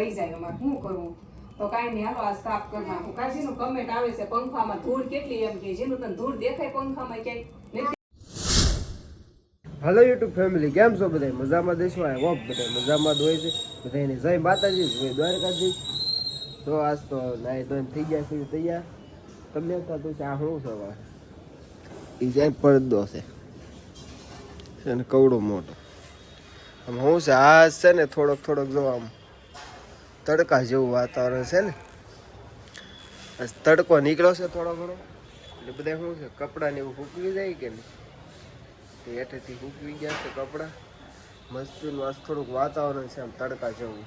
રહી જાય અમારે શું કરવું? તો કાંઈ નહીં હાલો આ સાફ કરી નાખું. કાશીનું કમેન્ટ આવે છે પંખામાં ધૂળ કેટલી એમ કે જેનું તને ધૂળ દેખાય પંખામાં ક્યાંય? નથી હેલો યુટ્યુબ ફેમિલી કેમ છો બધા મજામાં દેશો આઈ હોપ બધા મજામાં જ હોય છે. બધાને જય માતાજી જય દ્વારકાજી તો આજ તો નાય ધોઈને થઈ ગયા છે તૈયાર. તમને થતું છે આ શું છે એ જાય પડદો છે. છે ને કવડો મોટો. આમ શું છે? આ છે ને થોડોક થોડોક જો આમ તડકા જેવું વાતાવરણ છે ને. તડકો નીકળ્યો છે થોડો ઘણો. એટલે બધા શું છે, કપડાં ને એવું ફૂકવી જાય કે નહીં? હેઠેથી સૂકવી ગયા છે કપડાં. મસ્તીનું આજ થોડુંક વાતાવરણ છે આમ તડકા જેવું.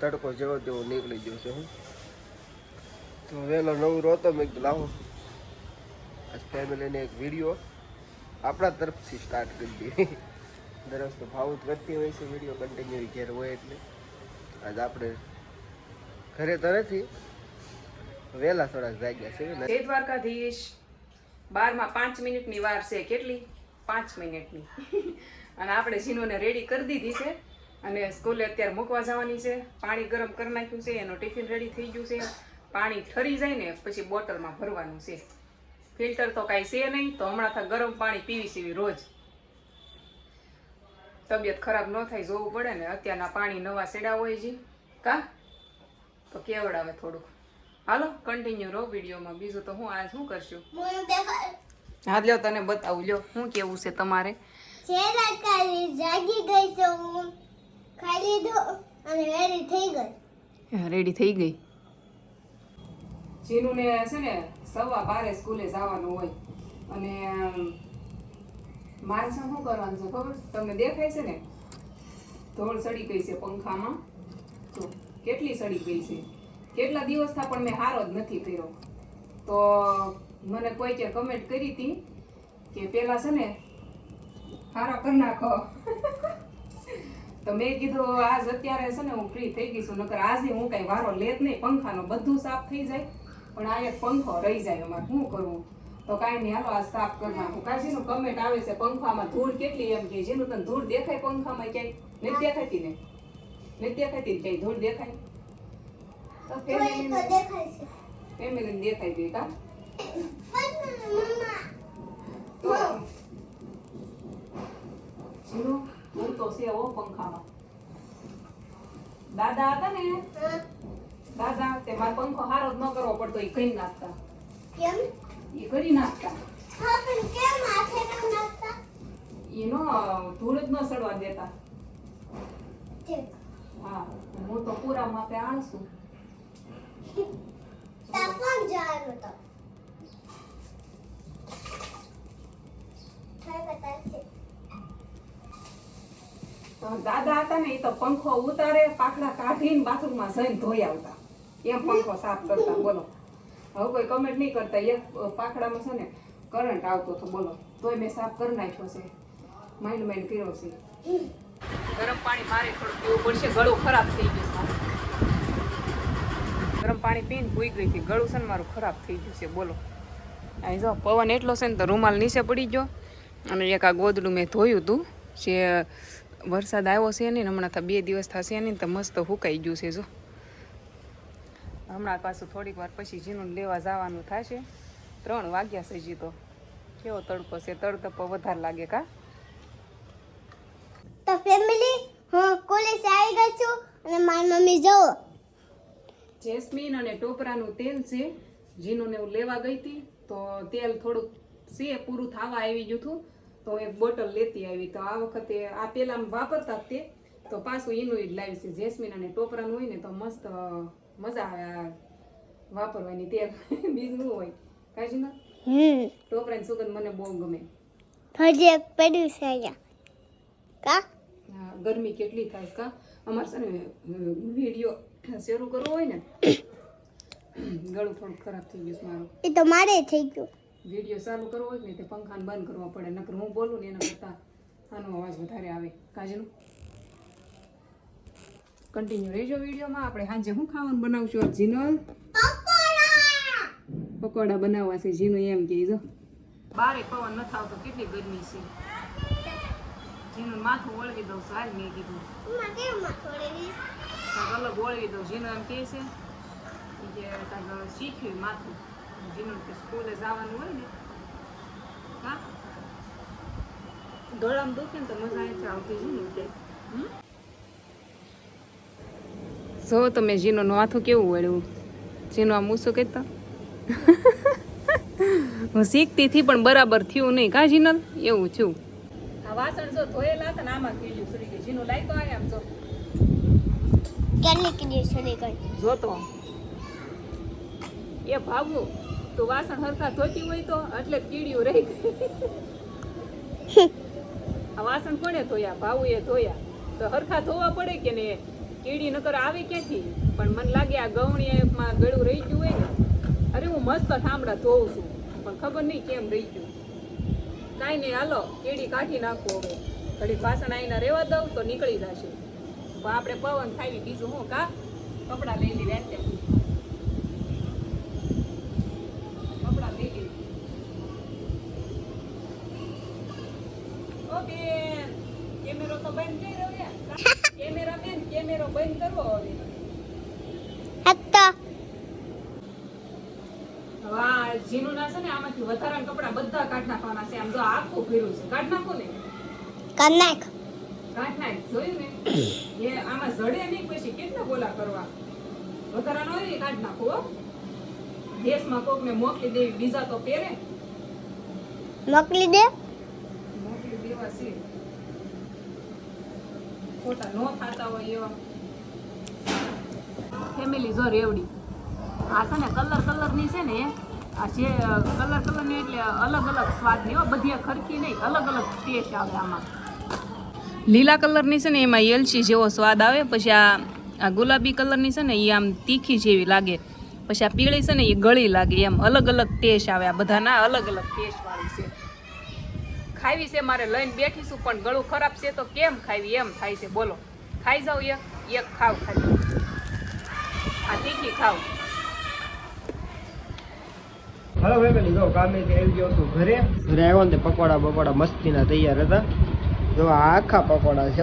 તડકો જેવો તેવો નીકળી ગયો છે હું. તો વહેલો નવું રોતો મેં કીધું, લાવો. આજ ફેમિલીને એક વીડિયો આપણા તરફથી સ્ટાર્ટ કરી દઈએ. દરરોજ તો ભાવ કરતી હોય છે વીડિયો કન્ટિન્યુ ઘેર હોય એટલે. આજ આપણે ઘરે તો નથી. વહેલા થોડાક જાગ્યા છે જય દ્વારકાધીશ. બારમાં પાંચ મિનિટની વાર છે, કેટલી? પાંચ મિનિટની. અને આપણે ઝીનોને રેડી કરી દીધી છે. અને સ્કૂલે અત્યારે મૂકવા જવાની છે. પાણી ગરમ કરી નાખ્યું છે, એનું ટિફિન રેડી થઈ ગયું છે. પાણી ઠરી જાય ને, પછી બોટલમાં ભરવાનું છે. ફિલ્ટર તો કાંઈ છે નહીં, તો હમણાં ગરમ પાણી પીવી સીવી રોજ. તબિયત ખરાબ ન થાય જોવું પડે ને અત્યારના પાણી નવા સેડા હોય છે. કા? તો કેવડાવે થોડુંક. હાલો કન્ટિન્યુ રહો વિડીયોમાં. બીજું તો હું આ શું કરશું? હા લ્યો તને બતાવું. લ્યો શું કેવું છે તમારે? જાગી ગઈ તો હું ખાઈ લીધું અને રેડી થઈ ગઈ. રેડી થઈ ગઈ. ચીનુને છે ને સવા બારે સ્કૂલે જવાનું હોય. અને મારે શું કરવાનું છે ખબર? તમને દેખાય છે ને? ધોળ સડી ગઈ છે પંખામાં. તો કેટલી સડી ગઈ છે? કેટલા દિવસથી પણ મેં હારો જ નથી કર્યો. તો મને કોઈ કે કમેન્ટ કરી હતી કે પેલા છે ને, હારા કરી નાખો. તો મેં કીધું, આજ અત્યારે છે ને હું ફ્રી થઈ ગઈ છું, નકર આજે હું કાંઈ વારો લેત નહીં. પંખાનો બધું સાફ થઈ જાય. પણ આ એક પંખો રહી જાય અમારે. શું કરવું તો કાંઈ નહીં હાલો આ સાફ કરી નાખું કાશીનું કમેન્ટ આવે છે પંખામાં ધૂળ કેટલી એમ કે જેનું તને ધૂળ દેખાય પંખામાં ક્યાંય? નથી દેખાતી ને? નથી દેખાતી ક્યાંય ધૂળ દેખાય? તો તો એ તો ફેમિલીને દેખાય છે. ફેમિલીને દેખાય ગઈ કા? તો જીનું ધૂળ તો છે ઓ પંખામાં. દાદા હતા ને? દાદા તે મારો પંખો હારો જ ન કરવો પડતો એ કઈ નાખતા. કેમ? એ કરી નાખતા. એનો ધૂળ જ ન સડવા દેતા. હા હું તો પૂરા માથે આણસું. તાપમાન જવાનું તો? દાદા હતા ને એ તો પંખો ઉતારે પાખડા કાઢીને બાથરૂમમાં જઈને ધોઈ આવતા. એમ પંખો સાફ કરતા બોલો. હવે કોઈ કમેન્ટ નહીં કરતા. એક પાખડામાં છે ને કરંટ આવતો હતો, બોલો. તોય મેં સાફ કરી નાખ્યો છે. માઇન્ડ માઇન્ડ કર્યો છે. ગરમ પાણી મારે થોડું પીવું પડશે. ગળું ખરાબ થઈ ગયું ગરમ પાણી પીને ભૂઈ ગઈ હતી. ગળું છે ને મારું ખરાબ થઈ ગયું છે. બોલો. અહીં જો, પવન એટલો છે ને તો રૂમાલ નીચે પડી ગયો. અને એક આ ગોદડું મેં ધોયું હતું. જે વરસાદ આવ્યો છે ને હમણાં બે દિવસ થશે ને તો મસ્ત હુકાઈ ગયું છે, જો. હમણાં પાછું થોડીક વાર પછી જીનું લેવા જવાનું થશે. ત્રણ વાગ્યા છે હજી તો. કેવો તડકો છે? તડતપો વધારે લાગે કા? તો ફેમિલી હું કોલેજ આવી ગઈ છું અને મારી મમ્મી જો જેસ્મીન અને ટોપરાનું તેલ છે. જીનુંને હું લેવા ગઈ હતી. તો તેલ થોડુંક છે પૂરું થવા આવી ગયું હતું. તો એક બોટલ લેતી આવી. તો આ વખતે આ પેલા વાપરતા તે. તો પાછું એનું જ લાવી છે જેસ્મીન અને ટોપરાનું હોય ને તો મસ્ત મજા આવે આ વાપરવાની તેલ. બીજું હોય. કાજી ના? હમ. ટોપરાની સુગંધ મને બહુ ગમે. હજી એક પડ્યું છે અહીંયા. કા? હા, ગરમી કેટલી થાય કા? અમારે છે ને વીડિયો શરૂ કરવો હોય ને ગળું થોડું ખરાબ થઈ ગયું મારું. એ તો મારે થઈ ગયું. વીડિયો ચાલુ કરવો હોય ને તે પંખાને બંધ કરવા પડે. નકર હું બોલું ને એના કરતાં આનો અવાજ વધારે આવે. કાજનું કન્ટિન્યુ રહેજો વિડીયોમાં. આપણે સાંજે શું ખાવાનું બનાવશું જીનલ પકોડા બનાવવા છે જીનું એમ કે જો. બારે પવન નથી આવતો કેટલી ગરમી છે. જીનું માથું વળવી દઉં છું હાલ મેં કીધું. અલગ ઓળવી દઉં જીનો એમ કે છે. કે શીખ્યું માથું. જીનું કે સ્કૂલે જવાનું હોય ને. હા? ગળામાં દુખે ને તો મજા આવે આવતી જીનું કે. હમ? જો તમે જીનોનું માથું કેવું વળ્યું? જીનો આમ ઊંચું કહેતા? હું શીખતી હતી પણ બરાબર થયું નહીં કા જીનલ એવું છું આ વાસણ જો ધોયેલા હતા ને આમાં કીડ્યું સડી ગયું જીનું લાઈ તો આયા આમ જો. કેટલી કિડી સડી ગઈ? જોતો એ ભાગવું તું વાસણ હરખા ધોતી હોય તો એટલે જ કીડીયું રહી ગઈ. આ વાસણ કોણે ધોયા? એ ધોયા. તો હરખા ધોવા પડે કે ને કીડી નકર આવે ક્યાંથી? પણ મને લાગે આ ગવણીમાં ગળું રહી ગયું હોય ને, અરે હું મસ્ત ઠામડા ધોઉં છું, પણ ખબર નહીં કેમ રહી ગયું. કાંઈ નહીં, હાલો, કીડી કાઢી નાખો હવે. ઘડીક વાસણ આવીને રહેવા દઉં તો નીકળી જશે. પણ આપણે પવન ખાવી બીજું હું કા? કપડાં લઈ લી વેચે કપડાં લઈ લી ઓ બેન કેમેરો તો બંધ કરી રહ્યો યાર કેમેરા બેન કેમેરો બંધ કરવો હવે હતા વાહ જીનું ના છે ને આમાંથી વધારાના કપડાં બધા કાઢ નાખવાના છે. આમ જો આખું ફેર્યું છે. કાઢ નાખો ને. કનાક કાઢ નાખ. જોયું ને? એ આમાં જડે નહીં પછી કેટલા બોલા કરવા? વધારાનો હોય કાઢ નાખો હો. દેશમાં કોકને મોકલી દેવી બીજા તો પહેરે. મોકલી દે. મોકલી દેવા છે. ખોટા નો થતા હોય એવા. ફેમિલી જો રેવડી. આ છે ને કલર કલરની છે ને, આ જે કલર કલરની એટલે અલગ અલગ સ્વાદની હોય બધી ખરકી નહીં, અલગ અલગ ટેસ્ટ આવે આમાં. લીલા કલરની છે ને, એમાં એલચી જેવો સ્વાદ આવે, પછી આ ગુલાબી કલરની છે ને એ આમ તીખી જેવી લાગે. પછી આ પીળી છે ને એ ગળી લાગે, એમ અલગ અલગ ટેસ્ટ આવે, આ બધાના અલગ અલગ ટેસ્ટ વાળી છે. ખાવી છે મારે લઈને બેઠીશું પણ ગળું ખરાબ છે તો કેમ ખાવી, એમ થાય છે, બોલો. ખાઈ જાવ એક એક ખાવ ખાલી. આ તીખી ખાવ? હલો ફેમિલી જો આવી ગયો છું ઘરે. ઘરે આવ્યો ને તે પકોડા બકોડા મસ્તીના તૈયાર હતા. જો આ આખા પકોડા છે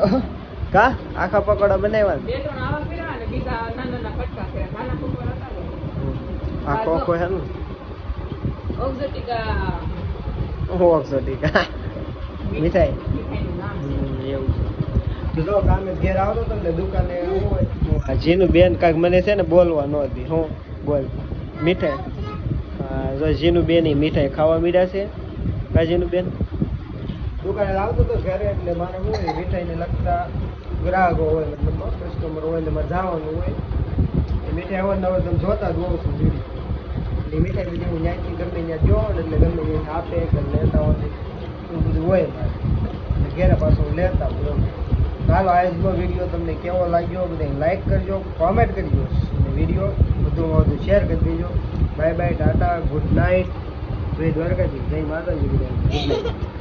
કા? આખા પકોડા બનાવ્યા બે ત્રણ આવા કર્યા અને બીજા નાના નાના કટકા કર્યા. નાના પકોડા હતા આ કોકો હે ને? ઓક્ઝોટિકા. ઓ ઓક્ઝોટિકા. મીઠાઈ. મીઠાઈનું નામ છે. એવું છે. તો જો કામે ઘેર આવતો તમને ને દુકાને હોય. જીનું બેન કાંઈક મને છે ને બોલવા ન હતી હું બોલ. મીઠાઈ. જો જીનું બેન એ મીઠાઈ ખાવા મીડ્યા છે. કા જીનું બેન દુકાને આવતો તો ઘરે, એટલે મારે હું મીઠાઈને લગતા ગ્રાહકો હોય મતલબ કસ્ટમર હોય, એટલે મારે જવાનું હોય. એ મીઠાઈ અવારનવાર તમે જોતા જ હોઉં છું જીડી એટલે મીઠાઈ બીજી હું ત્યાંથી ગમે ત્યાં જો એટલે ગમે ત્યાં આપે કે લેતા હોય, એવું બધું હોય મારે. ઘેરે પાછું લેતા એમ. ચાલો આજનો વીડિયો તમને કેવો લાગ્યો બધા લાઈક કરજો કોમેન્ટ કરજો. વીડિયો વધુમાં વધુ શેર કરી દેજો. Bye bye tata good night જય દ્વારકાજી જય માતાજી. બધા ગુડ નાઇટ